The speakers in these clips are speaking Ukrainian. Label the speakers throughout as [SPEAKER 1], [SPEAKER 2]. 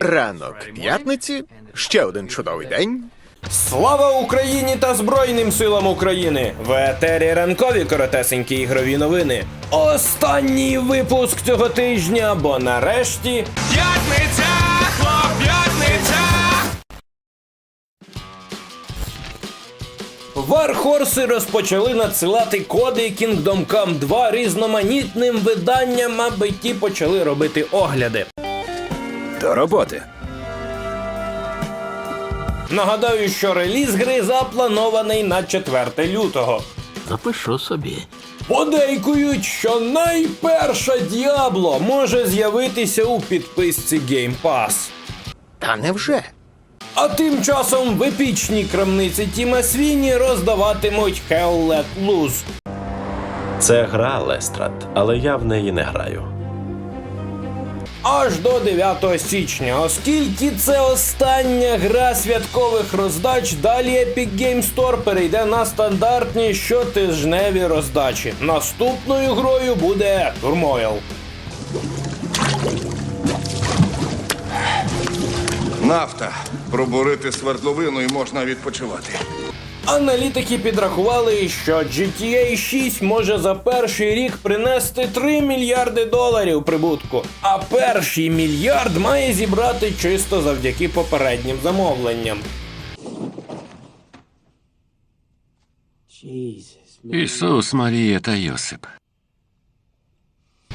[SPEAKER 1] Ранок п'ятниці, ще один чудовий день.
[SPEAKER 2] Слава Україні та Збройним силам України! В етері ранкові коротесенькі ігрові новини. Останній випуск цього тижня, бо нарешті
[SPEAKER 3] П'ятниця, хлоп, п'ятниця!
[SPEAKER 2] Вархорси розпочали надсилати коди Kingdom Come 2 різноманітним виданням, аби ті почали робити огляди.
[SPEAKER 4] До роботи.
[SPEAKER 2] Нагадаю, що реліз гри запланований на 4 лютого.
[SPEAKER 5] Запишу собі.
[SPEAKER 2] Подейкують, що найперша Діабло може з'явитися у підписці Game Pass.
[SPEAKER 1] Та невже?
[SPEAKER 2] А тим часом в епічній крамниці Тіма Свіні роздаватимуть Hell Let Loose.
[SPEAKER 6] Це гра Лестрад, але я в неї не граю.
[SPEAKER 2] Аж до 9 січня, оскільки це остання гра святкових роздач, далі Epic Game Store перейде на стандартні щотижневі роздачі. Наступною грою буде Turmoil.
[SPEAKER 7] Нафта. Пробурити свердловину можна відпочивати.
[SPEAKER 2] Аналітики підрахували, що GTA 6 може за перший рік принести 3 мільярди доларів прибутку, а перший мільярд має зібрати чисто завдяки попереднім замовленням.
[SPEAKER 5] Ісус, Марія та Йосип.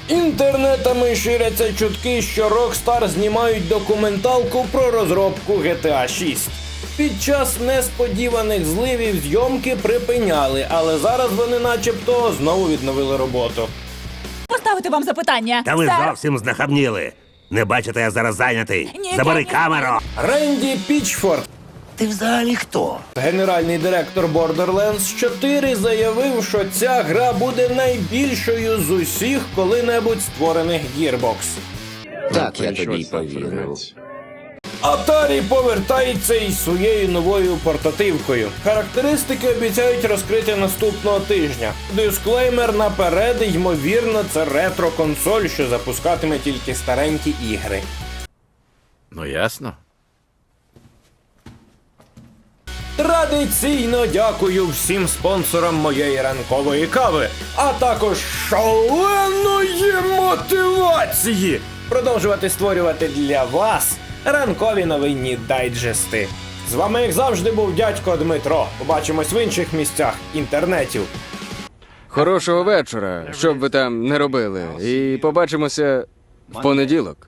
[SPEAKER 2] Інтернетами ширяться чутки, що Rockstar знімають документалку про розробку GTA 6. Під час несподіваних зливів зйомки припиняли, але зараз вони начебто знову відновили роботу.
[SPEAKER 8] Поставити вам запитання.
[SPEAKER 9] Та ви
[SPEAKER 8] Сер?
[SPEAKER 9] зовсім знахабніли. Не бачите, я зараз зайнятий.
[SPEAKER 8] Ні,
[SPEAKER 9] Забери
[SPEAKER 8] ні, ні.
[SPEAKER 9] камеру.
[SPEAKER 2] Ренді Пічфорд,
[SPEAKER 9] Ти взагалі хто?
[SPEAKER 2] генеральний директор Borderlands 4, заявив, що ця гра буде найбільшою з усіх коли-небудь створених Gearbox.
[SPEAKER 4] Так, я тобі й повірив.
[SPEAKER 2] Atari повертається із своєю новою портативкою. Характеристики обіцяють розкрити наступного тижня. Дисклеймер наперед, ймовірно, це ретро-консоль, що запускатиме тільки старенькі ігри.
[SPEAKER 4] Ну ясно.
[SPEAKER 2] Традиційно дякую всім спонсорам моєї ранкової кави, а також шаленої мотивації продовжувати створювати для вас ранкові новинні дайджести. З вами, як завжди, був дядько Дмитро. Побачимось в інших місцях інтернетів.
[SPEAKER 10] Хорошого вечора, що б ви там не робили, і побачимося в понеділок.